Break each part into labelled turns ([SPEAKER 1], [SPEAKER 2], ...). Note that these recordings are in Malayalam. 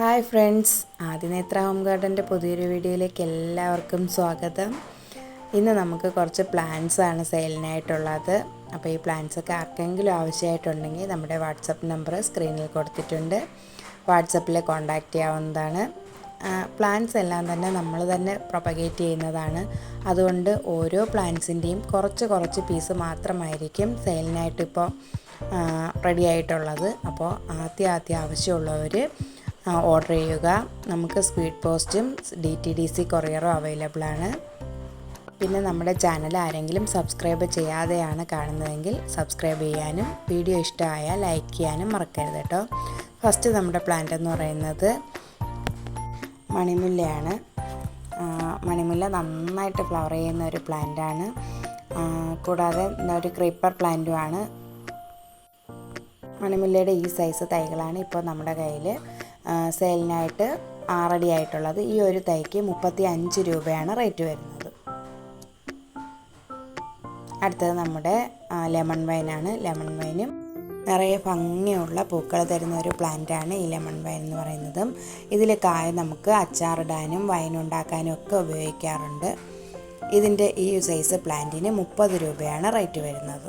[SPEAKER 1] ഹായ് ഫ്രണ്ട്സ് ആദിനേത്ര ഹോം ഗാർഡൻ്റെ പുതിയൊരു വീഡിയോയിലേക്ക് എല്ലാവർക്കും സ്വാഗതം ഇന്ന് നമുക്ക് കുറച്ച് പ്ലാന്റ്സ് ആണ് സെയിലിനായിട്ടുള്ളത് അപ്പോൾ ഈ പ്ലാന്റ്സൊക്കെ ആർക്കെങ്കിലും ആവശ്യമായിട്ടുണ്ടെങ്കിൽ നമ്മുടെ വാട്സപ്പ് നമ്പർ സ്ക്രീനിൽ കൊടുത്തിട്ടുണ്ട് വാട്സപ്പിൽ കോൺടാക്റ്റ് ചെയ്യാവുന്നതാണ് പ്ലാന്റ്സ് എല്ലാം തന്നെ നമ്മൾ തന്നെ പ്രൊപ്പഗേറ്റ് ചെയ്യുന്നതാണ് അതുകൊണ്ട് ഓരോ പ്ലാന്റ്സിൻ്റെയും കുറച്ച് കുറച്ച് പീസ് മാത്രമായിരിക്കും സെയിലിനായിട്ടിപ്പോൾ റെഡി ആയിട്ടുള്ളത് അപ്പോൾ ആദ്യ ആദ്യം ആവശ്യമുള്ളവർ ഓർഡർ ചെയ്യുക നമുക്ക് സ്പീഡ് പോസ്റ്റും ഡി ടി ഡി സി കൊറിയറും അവൈലബിളാണ് പിന്നെ നമ്മുടെ ചാനൽ ആരെങ്കിലും സബ്സ്ക്രൈബ് ചെയ്യാതെയാണ് കാണുന്നതെങ്കിൽ സബ്സ്ക്രൈബ് ചെയ്യാനും വീഡിയോ ഇഷ്ടമായാൽ ലൈക്ക് ചെയ്യാനും മറക്കരുത് കേട്ടോ ഫസ്റ്റ് നമ്മുടെ പ്ലാന്റ് എന്ന് പറയുന്നത് മണിമുല്ലയാണ് മണിമുല്ല നന്നായിട്ട് ഫ്ലവർ ചെയ്യുന്ന ഒരു പ്ലാന്റാണ് കൂടാതെ ഒരു ക്രീപ്പർ പ്ലാന്റുമാണ് മണിമുല്ലയുടെ ഈ സൈസ് തൈകളാണ് ഇപ്പോൾ നമ്മുടെ കയ്യിൽ സെയിലിനായിട്ട് ആറടി ആയിട്ടുള്ളത് ഈ ഒരു തൈക്ക് മുപ്പത്തി അഞ്ച് രൂപയാണ് റേറ്റ് വരുന്നത് അടുത്തത് നമ്മുടെ ലെമൺ വൈനാണ് ലെമൺ വൈനും നിറയെ ഭംഗിയുള്ള പൂക്കൾ തരുന്ന ഒരു പ്ലാന്റാണ് ഈ ലെമൺ വൈൻ എന്ന് പറയുന്നതും ഇതിൽ കായ നമുക്ക് അച്ചാറിടാനും വൈനുണ്ടാക്കാനും ഒക്കെ ഉപയോഗിക്കാറുണ്ട് ഇതിൻ്റെ ഈ സൈസ് പ്ലാന്റിന് മുപ്പത് രൂപയാണ് റേറ്റ് വരുന്നത്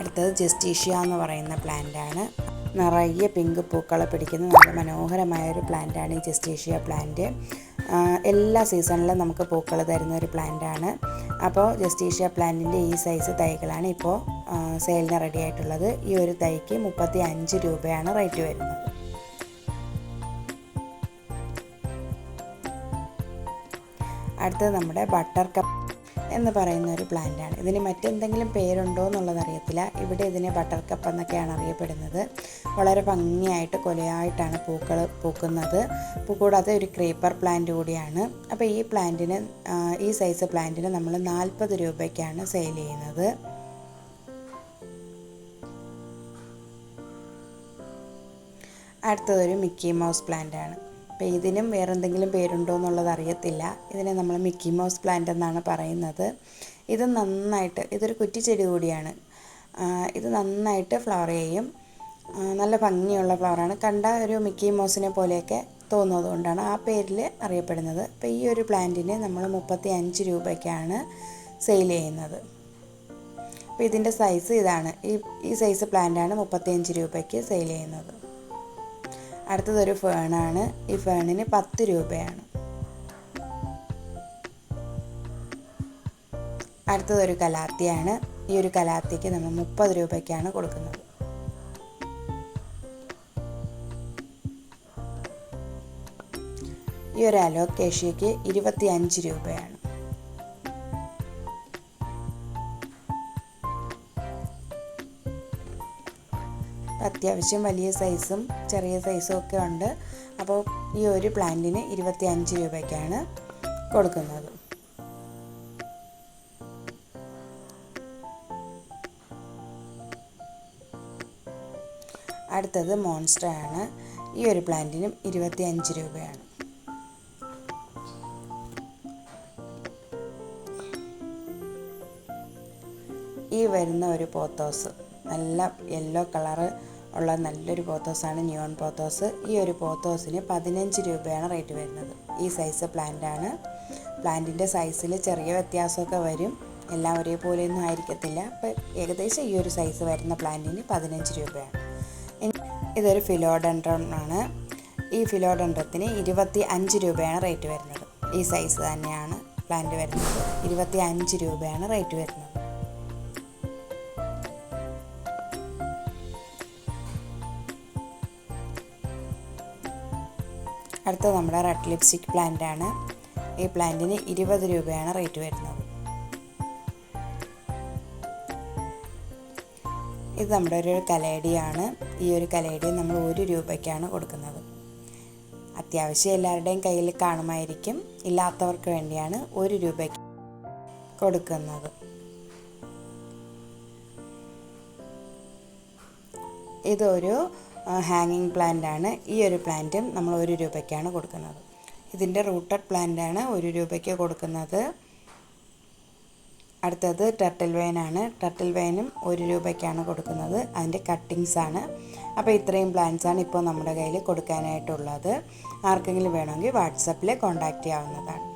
[SPEAKER 1] അടുത്തത് ജസ്റ്റീഷ്യ എന്ന് പറയുന്ന പ്ലാന്റാണ് നിറയെ പിങ്ക് പൂക്കളെ പിടിക്കുന്ന നല്ല മനോഹരമായ ഒരു പ്ലാന്റാണ് ഈ ജസ്റ്റീഷ്യ പ്ലാന്റ് എല്ലാ സീസണിലും നമുക്ക് പൂക്കൾ തരുന്ന ഒരു പ്ലാന്റാണ് അപ്പോൾ ജസ്റ്റീഷ്യ പ്ലാന്റിൻ്റെ ഈ സൈസ് തൈകളാണ് ഇപ്പോൾ സെയിലിന് റെഡി ആയിട്ടുള്ളത് ഈ ഒരു തൈക്ക് മുപ്പത്തി അഞ്ച് രൂപയാണ് റേറ്റ് വരുന്നത് അടുത്തത് നമ്മുടെ ബട്ടർ കപ്പ് എന്ന് പറയുന്ന ഒരു പ്ലാന്റാണ് ഇതിന് മറ്റെന്തെങ്കിലും പേരുണ്ടോ എന്നുള്ളതറിയത്തില്ല ഇവിടെ ഇതിനെ ബട്ടർ കപ്പ് എന്നൊക്കെയാണ് അറിയപ്പെടുന്നത് വളരെ ഭംഗിയായിട്ട് കൊലയായിട്ടാണ് പൂക്കൾ പൂക്കുന്നത് കൂടാതെ ഒരു ക്രീപ്പർ പ്ലാന്റ് കൂടിയാണ് അപ്പോൾ ഈ പ്ലാന്റിന് ഈ സൈസ് പ്ലാന്റിന് നമ്മൾ നാൽപ്പത് രൂപയ്ക്കാണ് സെയിൽ ചെയ്യുന്നത് അടുത്തതൊരു മിക്കി മൗസ് പ്ലാന്റ് ആണ് അപ്പോൾ ഇതിനും വേറെന്തെങ്കിലും പേരുണ്ടോ എന്നുള്ളത് അറിയത്തില്ല ഇതിനെ നമ്മൾ മിക്കി മൗസ് പ്ലാന്റ് എന്നാണ് പറയുന്നത് ഇത് നന്നായിട്ട് ഇതൊരു കുറ്റിച്ചെടി കൂടിയാണ് ഇത് നന്നായിട്ട് ഫ്ലവർ ചെയ്യും നല്ല ഭംഗിയുള്ള ഫ്ലവറാണ് കണ്ട ഒരു മിക്കി മൗസിനെ പോലെയൊക്കെ തോന്നുന്നത് കൊണ്ടാണ് ആ പേരിൽ അറിയപ്പെടുന്നത് അപ്പോൾ ഈ ഒരു പ്ലാന്റിന് നമ്മൾ മുപ്പത്തി അഞ്ച് രൂപയ്ക്കാണ് സെയിൽ ചെയ്യുന്നത് അപ്പോൾ ഇതിൻ്റെ സൈസ് ഇതാണ് ഈ ഈ സൈസ് പ്ലാന്റാണ് അഞ്ച് രൂപയ്ക്ക് സെയിൽ ചെയ്യുന്നത് അടുത്തതൊരു ഫേണാണ് ഈ ഫേണിന് പത്ത് രൂപയാണ് അടുത്തതൊരു കലാത്തിയാണ് ഈ ഒരു കലാത്തിക്ക് നമ്മൾ മുപ്പത് രൂപയ്ക്കാണ് കൊടുക്കുന്നത് ഈ ഒരു അലോക്കേഷ്യക്ക് ഇരുപത്തി അഞ്ച് രൂപയാണ് അത്യാവശ്യം വലിയ സൈസും ചെറിയ സൈസും ഒക്കെ ഉണ്ട് അപ്പോൾ ഈ ഒരു പ്ലാന്റിന് ഇരുപത്തി അഞ്ച് രൂപയ്ക്കാണ് കൊടുക്കുന്നത് അടുത്തത് മോൺസ്റ്റർ ആണ് ഈ ഒരു പ്ലാന്റിനും ഇരുപത്തി അഞ്ച് രൂപയാണ് ഈ വരുന്ന ഒരു പോത്തോസ് നല്ല യെല്ലോ കളറ് ഉള്ള നല്ലൊരു പോത്തോസാണ് ന്യൂൺ പോത്തോസ് ഈ ഒരു പോത്തോസിന് പതിനഞ്ച് രൂപയാണ് റേറ്റ് വരുന്നത് ഈ സൈസ് പ്ലാന്റാണ് പ്ലാന്റിൻ്റെ സൈസിൽ ചെറിയ വ്യത്യാസമൊക്കെ വരും എല്ലാം ഒരേപോലെയൊന്നും ആയിരിക്കത്തില്ല അപ്പോൾ ഏകദേശം ഈ ഒരു സൈസ് വരുന്ന പ്ലാന്റിന് പതിനഞ്ച് രൂപയാണ് ഇതൊരു ഫിലോഡൻഡ്രോൺ ആണ് ഈ ഫിലോഡൻഡ്രത്തിന് ഇരുപത്തി അഞ്ച് രൂപയാണ് റേറ്റ് വരുന്നത് ഈ സൈസ് തന്നെയാണ് പ്ലാന്റ് വരുന്നത് ഇരുപത്തി അഞ്ച് രൂപയാണ് റേറ്റ് വരുന്നത് അടുത്തത് നമ്മുടെ റെഡ് ലിപ്സ്റ്റിക് പ്ലാന്റ് ആണ് ഈ പ്ലാന്റിന് ഇരുപത് രൂപയാണ് റേറ്റ് വരുന്നത് ഇത് നമ്മുടെ ഒരു കലേഡിയാണ് ഈ ഒരു കലേഡി നമ്മൾ ഒരു രൂപയ്ക്കാണ് കൊടുക്കുന്നത് അത്യാവശ്യം എല്ലാവരുടെയും കയ്യിൽ കാണുമായിരിക്കും ഇല്ലാത്തവർക്ക് വേണ്ടിയാണ് ഒരു രൂപയ്ക്ക് കൊടുക്കുന്നത് ഇതൊരു ഹാങ്ങിങ് പ്ലാന്റാണ് ഈ ഒരു പ്ലാന്റും നമ്മൾ ഒരു രൂപയ്ക്കാണ് കൊടുക്കുന്നത് ഇതിൻ്റെ റൂട്ടഡ് പ്ലാന്റാണ് ഒരു രൂപയ്ക്ക് കൊടുക്കുന്നത് അടുത്തത് ടർട്ടിൽ വെയിനാണ് ടർട്ടിൽ വെയിനും ഒരു രൂപയ്ക്കാണ് കൊടുക്കുന്നത് അതിൻ്റെ കട്ടിങ്സ് ആണ് അപ്പോൾ ഇത്രയും പ്ലാന്റ്സാണ് ഇപ്പോൾ നമ്മുടെ കയ്യിൽ കൊടുക്കാനായിട്ടുള്ളത് ആർക്കെങ്കിലും വേണമെങ്കിൽ വാട്സപ്പിൽ കോൺടാക്റ്റ് ചെയ്യാവുന്നതാണ്